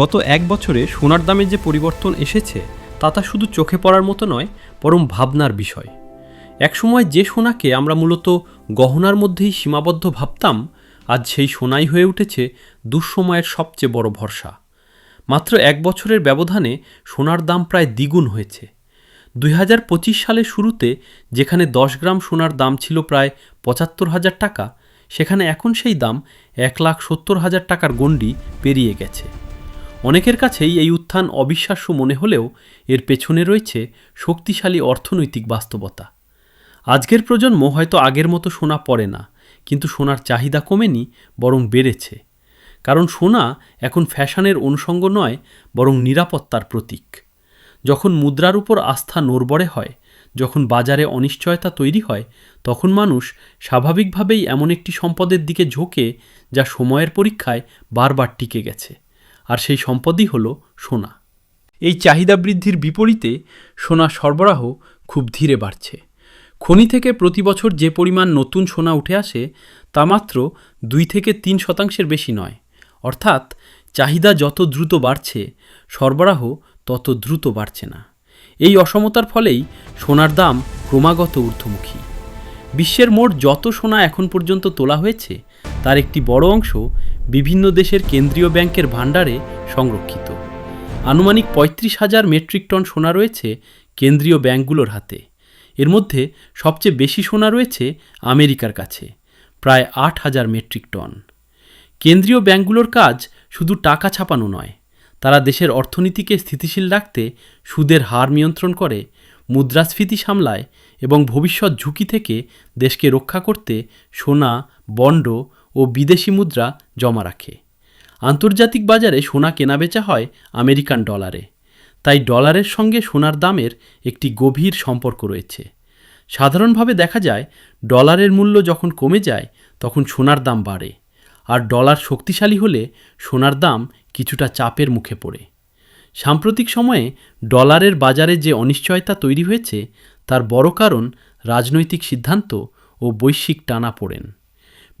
গত এক বছরে সোনার দামে যে পরিবর্তন এসেছে, তা তা শুধু চোখে পড়ার মতো নয়, বরং ভাবনার বিষয়। একসময় যে সোনাকে আমরা মূলত গহনার মধ্যেই সীমাবদ্ধ ভাবতাম, আজ সেই সোনাই হয়ে উঠেছে দুঃসময়ের সবচেয়ে বড় ভরসা। মাত্র এক বছরের ব্যবধানে সোনার দাম প্রায় দ্বিগুণ হয়েছে। দুই হাজার পঁচিশ সালের শুরুতে যেখানে দশ গ্রাম সোনার দাম ছিল প্রায় পঁচাত্তর হাজার টাকা, সেখানে এখন সেই দাম এক লাখ সত্তর হাজার টাকার গণ্ডি পেরিয়ে গেছে। অনেকের কাছেই এই উত্থান অবিশ্বাস্য মনে হলেও এর পেছনে রয়েছে শক্তিশালী অর্থনৈতিক বাস্তবতা। আজকের প্রজন্ম হয়তো আগের মতো সোনা পড়ে না, কিন্তু সোনার চাহিদা কমেনি, বরং বেড়েছে। কারণ সোনা এখন ফ্যাশনের অনুষঙ্গ নয়, বরং নিরাপত্তার প্রতীক। যখন মুদ্রার উপর আস্থা নড়বড়ে হয়, যখন বাজারে অনিশ্চয়তা তৈরি হয়, তখন মানুষ স্বাভাবিকভাবেই এমন একটি সম্পদের দিকে ঝোঁকে যা সময়ের পরীক্ষায় বারবার টিকে গেছে। আর সেই সম্পদই হল সোনা। এই চাহিদা বৃদ্ধির বিপরীতে সোনা সরবরাহ খুব ধীরে বাড়ছে। খনি থেকে প্রতি বছর যে পরিমাণ নতুন সোনা উঠে আসে, তা মাত্র দুই থেকে তিন শতাংশের বেশি নয়। অর্থাৎ চাহিদা যত দ্রুত বাড়ছে, সরবরাহ তত দ্রুত বাড়ছে না। এই অসমতার ফলেই সোনার দাম ক্রমাগত ঊর্ধ্বমুখী। বিশ্বের মোট যত সোনা এখন পর্যন্ত তোলা হয়েছে, তার একটি বড় অংশ বিভিন্ন দেশের কেন্দ্রীয় ব্যাংকের ভাণ্ডারে সংরক্ষিত। আনুমানিক পঁয়ত্রিশ হাজার মেট্রিক টন সোনা রয়েছে কেন্দ্রীয় ব্যাংকগুলোর হাতে। এর মধ্যে সবচেয়ে বেশি সোনা রয়েছে আমেরিকার কাছে, প্রায় আট হাজার মেট্রিক টন। কেন্দ্রীয় ব্যাংকগুলোর কাজ শুধু টাকা ছাপানো নয়, তারা দেশের অর্থনীতিকে স্থিতিশীল রাখতে সুদের হার নিয়ন্ত্রণ করে, মুদ্রাস্ফীতি সামলায় এবং ভবিষ্যৎ ঝুঁকি থেকে দেশকে রক্ষা করতে সোনা, বন্ড ও বিদেশি মুদ্রা জমা রাখে। আন্তর্জাতিক বাজারে সোনা কেনাবেচা হয় আমেরিকান ডলারে। তাই ডলারের সঙ্গে সোনার দামের একটি গভীর সম্পর্ক রয়েছে। সাধারণভাবে দেখা যায়, ডলারের মূল্য যখন কমে যায়, তখন সোনার দাম বাড়ে। আর ডলার শক্তিশালী হলে সোনার দাম কিছুটা চাপের মুখে পড়ে। সাম্প্রতিক সময়ে ডলারের বাজারে যে অনিশ্চয়তা তৈরি হয়েছে, তার বড় কারণ রাজনৈতিক সিদ্ধান্ত ও বৈশ্বিক টানা পড়েন।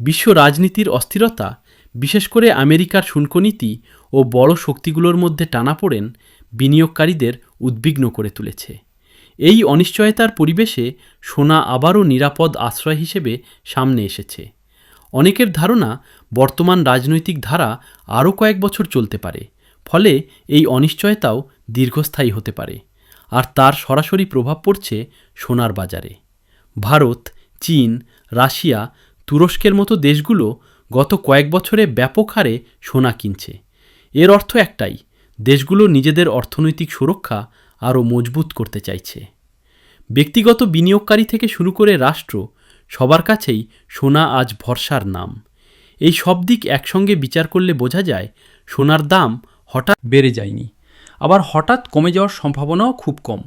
বিশ্ব রাজনীতির অস্থিরতা, বিশেষ করে আমেরিকার শুল্ক নীতি ও বড় শক্তিগুলোর মধ্যে টানা পড়েন, বিনিয়োগকারীদের উদ্বিগ্ন করে তুলেছে। এই অনিশ্চয়তার পরিবেশে সোনা আবারও নিরাপদ আশ্রয় হিসেবে সামনে এসেছে। অনেকের ধারণা, বর্তমান রাজনৈতিক ধারা আরও কয়েক বছর চলতে পারে, ফলে এই অনিশ্চয়তাও দীর্ঘস্থায়ী হতে পারে, আর তার সরাসরি প্রভাব পড়ছে সোনার বাজারে। ভারত, চীন, রাশিয়া তুরস্কের মতো দেশগুলো গত কয়েক বছরে ব্যাপক হারে সোনা কিনছে। এর অর্থ একটাই, দেশগুলো নিজেদের অর্থনৈতিক সুরক্ষা আরও মজবুত করতে চাইছে। ব্যক্তিগত বিনিয়োগকারী থেকে শুরু করে রাষ্ট্র, সবার কাছেই সোনা আজ ভরসার নাম। এই সব দিক একসঙ্গে বিচার করলে বোঝা যায়, সোনার দাম হঠাৎ বেড়ে যায়নি। আবার হঠাৎ কমে যাওয়ার সম্ভাবনাও খুব কম।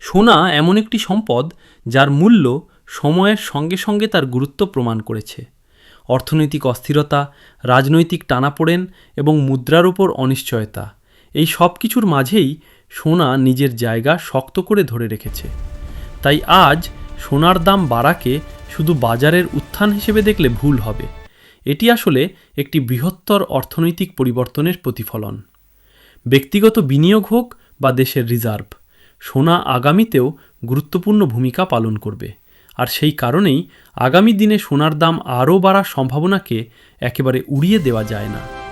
সোনা এমন একটি সম্পদ যার মূল্য সময়ের সঙ্গে সঙ্গে তার গুরুত্ব প্রমাণ করেছে। অর্থনৈতিক অস্থিরতা, রাজনৈতিক টানাপোড়েন এবং মুদ্রার ওপর অনিশ্চয়তা, এই সব কিছুর মাঝেই সোনা নিজের জায়গা শক্ত করে ধরে রেখেছে। তাই আজ সোনার দাম বাড়াকে শুধু বাজারের উত্থান হিসেবে দেখলে ভুল হবে। এটি আসলে একটি বৃহত্তর অর্থনৈতিক পরিবর্তনের প্রতিফলন। ব্যক্তিগত বিনিয়োগ হোক বা দেশের রিজার্ভ, সোনা আগামীতেও গুরুত্বপূর্ণ ভূমিকা পালন করবে। আর সেই কারণেই আগামী দিনে সোনার দাম আরও বাড়ার সম্ভাবনাকে একেবারে উড়িয়ে দেওয়া যায় না।